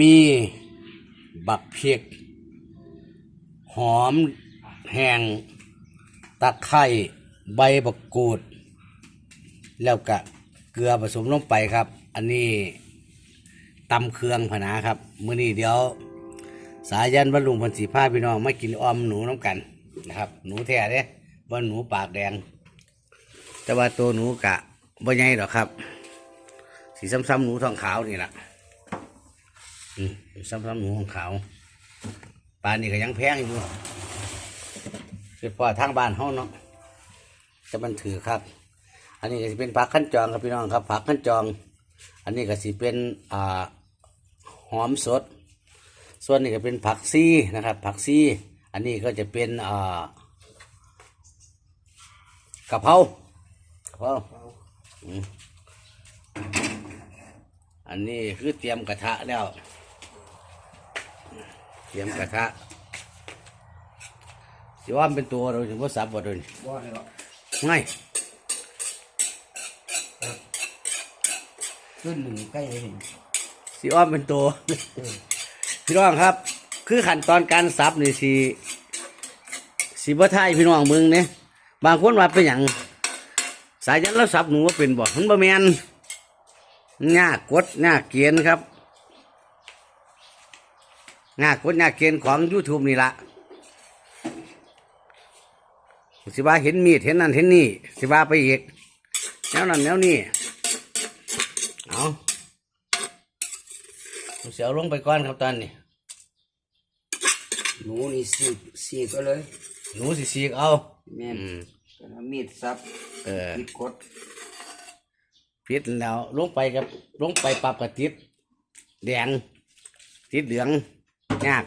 มีบักเพียกหอมแห้งตะไคร้ใบบักกูด แล้วก็เกลือผสมลงไปครับ อันนี้ตำเครื่องพะนาครับมื้อนี้เดี๋ยว สายันบรรลุงพันสีผ้าพี่น้องไมากินออมหนูน้ำกันนะครับ หนูแท้เด้ว่าหนูปากแดง แต่ว่าตัวหนูกะบ่ใหญ่หรอกครับ สีซ้ำๆหนูทองขาวนี่แหละ อืมซ้ำๆหนูทองขาวปลานี่ก็ยังแพงอยู่คือพอทางบ้านเฮาเนาะจะมันถือครับ อันนี้ก็สิเป็นผักขั้นจองครับพี่น้องครับผักขั้นจอง อันนี้ก็สิเป็นอ่าหอมสด ส่วนนี้ก็เป็นผักซีนะครับผักซีอันนี้ก็จะเป็นอ่ากะเพรากะเพราอันนี้คือเตรียมกระทะแล้ว รียมกระทะสิว่ามันเป็นตัวเราถึงว่าสับบ่โดนบ่ให้หรอกง่ายขึ้นหนึ่งใกล้เลยเห็นสิอ้อมเป็นตัวพี่น้องครับ คือขั้นตอนการสับนี่สิสิบ่ทายพี่น้องมึงเนี่ยบางคนว่าเป็นอย่างสายยันแล้วสับหนูว่าเป็นบ่มันบ่แมนยากกดยากเกียนครับ ยากกดยากเกียนของ YouTube นี่ละสิว่าเห็นมีดเห็นนั่นเห็นนี่สิว่าไปอีกแนวนั้นแนวนี้เอาผมเสียวลงไปก่อนครับตอนนี้หนูนี่สีกสีกก็เลย หนูสิสีกเอาแม่นอืมก็เอามีดซับเออมีดกดพิษแล้วลงไปกับลงไปปรับกระติดแดงติดเหลือง ยาก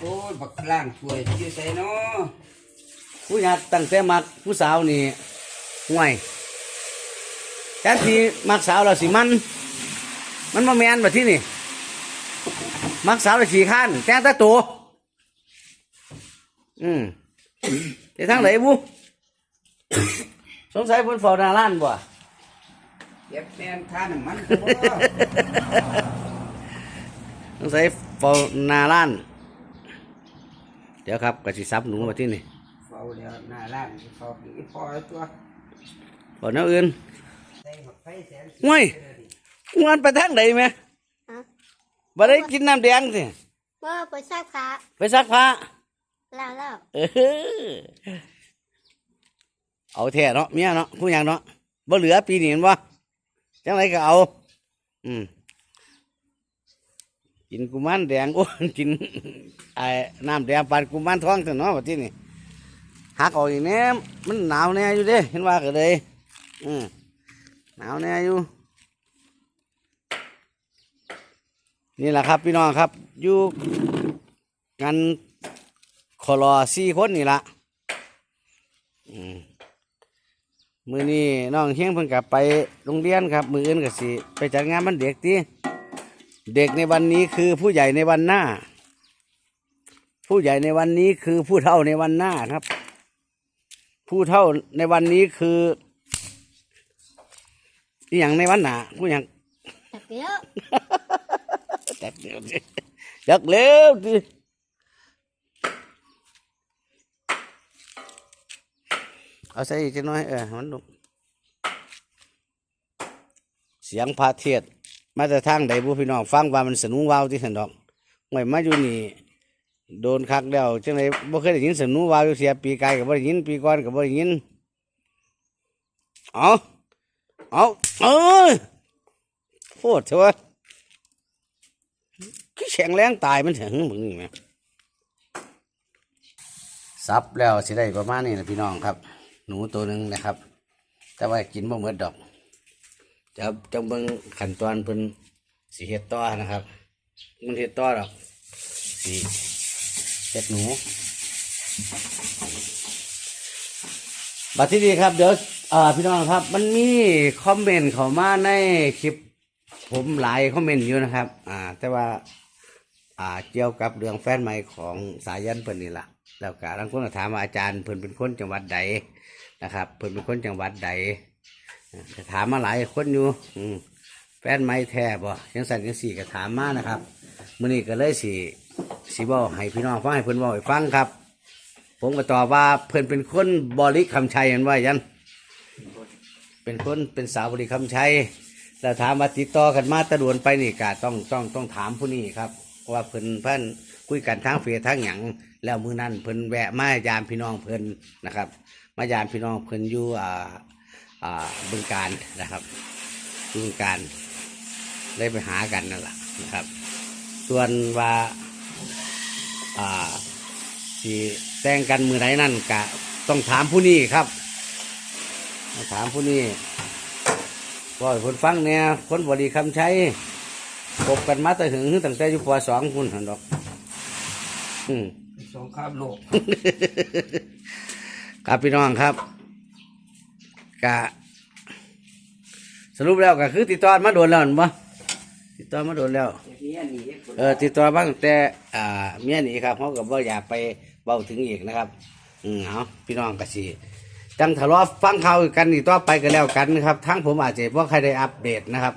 โอ้ยบักล่างช่วยชื่อใส่เนาะผู้ยากตั้งแต่มักผู้สาวนี่ห่วยแทนที่มักสาวเราสิมัน มันมาแมนแบบที่นี่ มักสาวเราสีข้านแต่งแตาตัวอืมไปทางไหนบุสงสัยเพิ่นเฝ้าหน้าร้านบ่เก็บแม่นค่าน้ำมันบ่ ต้องใส่เฝ้าหนาล้าน เดี๋ยวครับกระสิซับหนูมาที่นี่เฝ้าแล้วหน้าร้านเฝ้าอีพอตัวเฝ้าแนวอื่นใส่หมดไฟแสนสีห่วยงานไปทางไหนไหมฮะบ่ได้กินน้ำแดงสิเมื่อไปซักผ้าไปซักผ้าแล้วแล้วเออเอาแท้เนาะเมียเนาะผู้หยังเนาะบ่เหลือปีนี้เห็นบ่จังไรก็เอา อืม กินกุมารแดงโอ้กินไอ้น้ำแดงปานกุมารทองเถอะเนาะว่าที่นี่หักออกอีกแน่มันหนาวแน่อยู่เด้เห็นว่าก็เลยอืมหนาวแน่อยู่ นี่แหละครับพี่น้องครับอยู่กันคอรอสี่คนนี่ละมมือนี้น้องเฮียงเพิ่งกลับไปโรงเรียนครับ มืออื่นก็สิ ไปจัดงานมันเด็กที่ เด็กในวันนี้คือผู้ใหญ่ในวันหน้า ผู้ใหญ่ในวันนี้คือผู้เฒ่าในวันหน้าครับ ผู้เฒ่าในวันนี้คืออหย่างในวันหน้าผู้อย่างแต่เดี๋ยวจักเร็วสิจักเร็วสิเอาใส่อีกจักหน่อยเออให้มันลุกเสียงพาเทียด มาแต่ทางใดบุพี่น้องฟังว่ามันสนุกวาวที่สันดอกห่วยมาอยู่นี่โดนคักแล้วจังไดบ่เคยได้ยินสนุกวาวอยู่เสียปีกายก็บ่ได้ยินปีก่อนก็บ่ได้ยินเอาเอาเอ้ยโคตรเถอะวะคือแข็งแรงตายมันถึงมึงนี่ไหมซับแล้วสิได้ประมาณนี้นะพี่น้องครับ หนูตัวหนึ่งนะครับ แต่ว่ากินบ่เหมดดอก จะจะเบิ่งขั้นตอนเพิ่นสีเฮ็ดต่อนะครับ มันเฮ็ดต่อดอกสีเฮ็ดหนูบัดที่นี้ครับเดี๋ยวพี่น้องครับ มันมีคอมเมนต์เข้ามาในคลิป ผมหลายคอมเมนต์อยู่นะครับ อ่า แต่ว่า อ่าเกี่ยวกับเรื่องแฟนใหม่ของสายันเพิ่นนี่ละแล้วก็บางคนก็ถามาอาจารย์เพิ่นเป็นคนจังหวัดใดนะครับ เพิ่นเป็นคนจังหวัดใด ก็ถามมาหลายคนอยู่ อืมแฟนไม้แท้บ่ยังสั่นยังสี่ก็ถามมานะครับมื้อนี้ก็เลยสิสิบอกให้พี่น้องฟังให้เพิ่อนบอกให้ฟังครับ ผมก็ตอบว่าเพิ่อนเป็นคนบริคำชัยเห็นว่ายัน เป็นคนเป็นสาวบริคำชัยแล้วถามว่าติดต่อกันมาตะดวนไปนี่กะต้องต้องต้องถามผู้นี้ครับว่าเพิ่อนเพิ่อนคุยกันทางเฟซทางหยังแล้วมือนั้นเพิ่นแวะมายามพี่น้องเพิ่นนะครับ มายามพี่น้องเพิ่นอยู่อ่า บึงการนะครับบึงการได้ไปหากันนั่นแหละนะครับ ส่วนว่าอ่าที่แต่งกันมือไหนนั่นกะต้องถามผู้นี้ครับต้องถามผู้นี้ก็ให้คนฟังเนี่ยคนบริคำใช้พบกันมาแต่ถึงตั้งแต่อยู่ปสองคุณหันดอกอืมสงครามโลก ครับพี่น้องครับ กะสรุปแล้วก็คือติดต่อมาโดนแล้วเห็นปะติดต่อมาโดนแล้วเนี่ยนี่เออติดต่อมาตั้งแต่อ่าเมียหนีครับเขาก็บ่อยากไปเบาถึงอีกนะครับ อืมเอาพี่น้องก็สิจังทะเลาะฟังข่าวกันอีกต่อไปก็แล้วกันนะครับทั้งผมอาจจะว่าใครได้อัปเดตนะครับ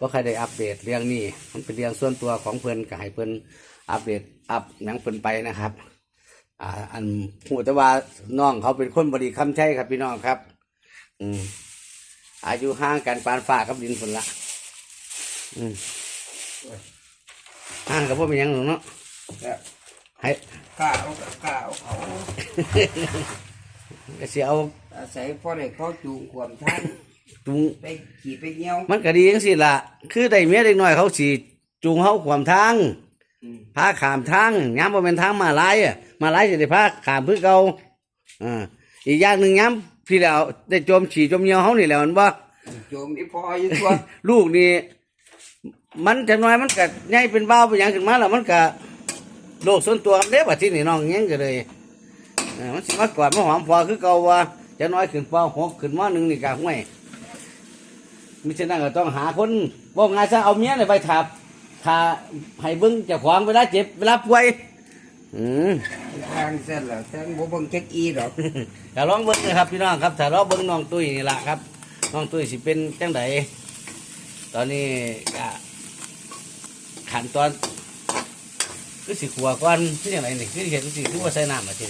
ว่าใครได้อัปเดตเรื่องนี้ มันเป็นเรื่องส่วนตัวของเพิ่นก็ให้เพิ่นอัปเดตอัพหนังเพิ่นไปนะครับ อ่าอันหูแต่ว่าน้องเขาเป็นคนบริคำใช่ครับพี่น้องครับ อืมอายุห่างกันปานฝ่ากับดินฝนละอืมห่างกับพวกเป็นหยังหรอกเนาะให้กล้าเอาก็กล้าเอาเขาก็สิเอาอาศัยพ่อได้เขาจูงความท่านจุงไปขี่ไปเงี้ยวมันก็ดีจังสิล่ะคือได้เมียเด็กน้อยเขาสีจูงเขาความทางอืมพาขามทางย้ำว่าเป็นทางมาลายอะมาลายจะได้พาขามเพื่อเก่าอ่าอีกอย่างหนึ่งย้ำ พี่แล้วได้จมฉี่จมเหี่ยวเขานี่แหล้วมันว่าโจมนี่พออยู่ตัวลูกนี่มันจะน้อยมันก็ใหญ่เป็นเบ้าเป็นหยังขึ้นมาแล้วมันก็โลกส่วนตัวเด้บัดที่นี่น้องยังก็เลยเออมันสิมากกว่ามาหอมพอคือเก่าว่าจะน้อยขึ้นปหกขึ้นมหนึ่งนี่ก็ห่วยมิฉะนั้นก็ต้องหาคนบอกงานซะเอาเมียเนี่ยไปถับถ้าให้เบิ้งเจ้าของเวลาเจ็บเวลาป่วยอืม ทางเส้นแล้วทางบ่เบิ่งเช็คอีดอกอย่าลองเบิ้งนะครับพี่น้องครับถ้าเราเบิ้งน้องตุ้ยนี่ละครับน้องตุ้ยสิเป็นจังไดตอนนี้ก็ขั้นตอนคือสิขัวก่อนคืออย่างไรนี่คือเห็นสิคือว่าใส่น้ำมาที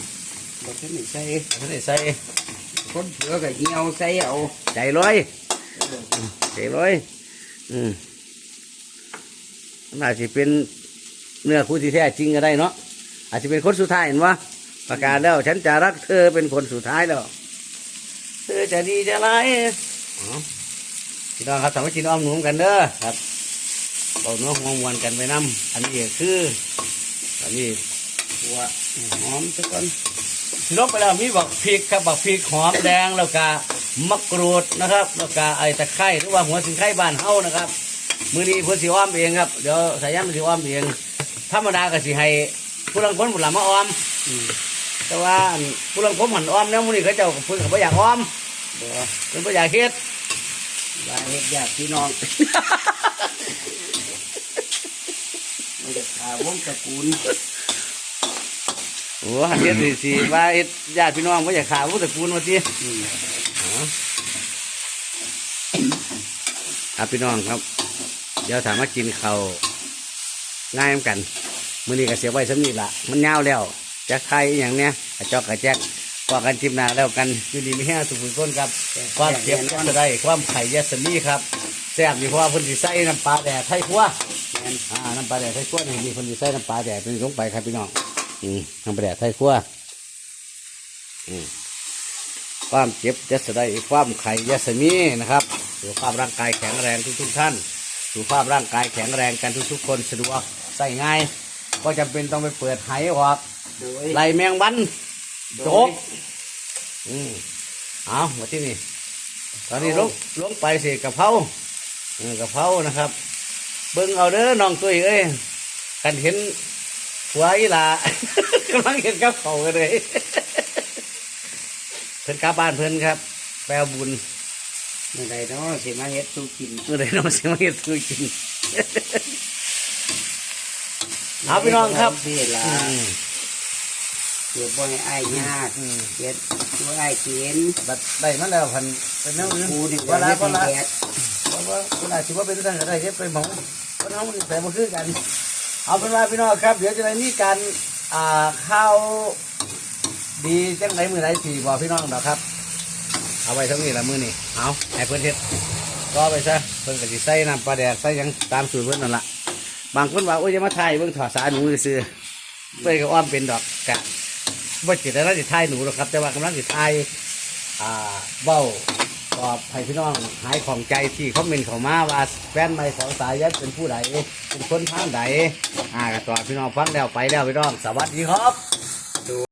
บ่ทันได้ใส่ไม่ได้ใส่คนเสือก็เหี่ยวใส่เอาใจร้อยใจร้อยอืมมันอาจจะเป็นเนื้อคู่ที่แท้จริงก็ได้เนาะ อาจจะเป็นคนสุดท้ายเห็นวะประกาศแล้ว ฉันจะรักเธอเป็นคนสุดท้ายแล้ว เธอจะดีจะร้ายอ๋อพี่น้องครับทำให้กินอ้อมหนุ่มกันเด้อครับเอาเนื้อหัวมวนกันไปน้ำอันนี้คืออันนี้หัวหอมซะก่อนลบไปแล้วมีบักพริกครับบักพริกหอมแดงแล้วก็มะกรูดนะครับ แล้วก็ไอ้ตะไคร้หรือว่าหัวสิงไข่บ้านเฮานะครับมือนี้เพื่อสิอ้อมเองครับเดี๋ยวสายันมันสิอ้อมเองธรรมดาก็สิให้ ผู้ลังคนผู้หลังมาอ้อมอืมแต่ว่าอันผู้ลังผมหันอ้อมแล้วมือนี้เขาเจ้าเพิ่นก็บ่อยากอ้อมบ่เพิ่นบ่อยากเฮ็ดว่าเฮ็ดญาติพี่น้องมันจะขาวงตระกูลโอ้หันเฮ็ดสิสิว่าเฮ็ดญาติพี่น้องบ่อยากขาผู้ตระกูลว่าติอืมครับพี่น้องครับ เดี๋ยวถามมากินข้าวง่ายเหมือนกัน มื้อนี้ก็เสียไว้สำนีละมันยาวแล้วจักไทยอย่างเนี้ยจอกกระแจกพอกันจิมนาแล้วกันอยู่ดีไมีแห้งสุขุมก้นครับ ความเจ็บจะได้ความไข่ยาสมีครับแซ่บอยู่เพราะว่าเพิ่นสิใส่น้ำปลาแดดไทยครัวแม่นอ่าน้ำปลาแดดไทยครัวนี่มีเพิ่นสิใส่น้ำปลาแดดเป็นลงไปครับพี่น้องอืมน้ำปลาแดดไทยครัวอืมความเจ็บจะได้ความไข่ยาสมีนะครับสุขภาพร่างกายแข็งแรงทุกๆท่านสุขภาพร่างกายแข็งแรงกันทุกๆคนสะดวกใส่ง่าย ก็จำเป็นต้องไปเปิดไหออกโดยไล่แมงวันโดโจยกอืมเอามาที่นี่ตอนนี้ลงลงไปสิกะเพราเออกะเพรานะครับ เบิ่งเอาเด้อน้องตุ้ยเอ้ยกันเห็นหัวอีหลากำลังเห็นกับเขากันเลยเพิ่นกลับบ้านเพิ่นครับ แปลบุญเมื่อใดเนาะสิมาเฮ็ดสู้กินเมื่อใดน้องสิมาเฮ็ดซื้อกิน เอาพี่น้องครับสิล่ะเดี๋ยวบ่ให้อ้ายยากอืมเฮ็ดตัวอ้ายเขียนบัดได้มาแล้วพันเป็นแนวอื่นกูนี่ว่าละเฮ็ดว่าละให้แดดว่าว่าคนอาจจะว่าเป็นทานก็ได้เฮ็ดไปหมองคนเฮามันแต่บ่คือกัน เอาเป็นว่าพี่น้องครับ เดี๋ยวจะได้มีการอ่าข้าวดีจังไหนมื้อไหนสิบอกพี่น้องดอกครับ เอาไว้เทั้งนี้ละมือนี้เอาให้เพิ่นเฮ็ดก็ไปซะเพิ่นก็สิใส่น้ำปลาแดกใส่หยังตามสูตรเพิ่นนั่นละ บางคนว่าโอ้ยจะมาถ่ายเบิ่งถอดสาหนูซื้อเพื่อก็อ้อมเป็นดอกกะบ่จิตแล้วสิถ่ายหนูหรอกครับ แต่ว่ากำลังสิถ่ายอ่าเบ้าตอบให้พี่น้องหายของใจที่เขาเมนเขามาว่าแฟนใหม่ของสายยัดเป็นผู้ใดเป็นคนทางใดอ่าก็ตอบพี่น้องฟังแล้วไปแล้วพี่น้องสวัสดีครับ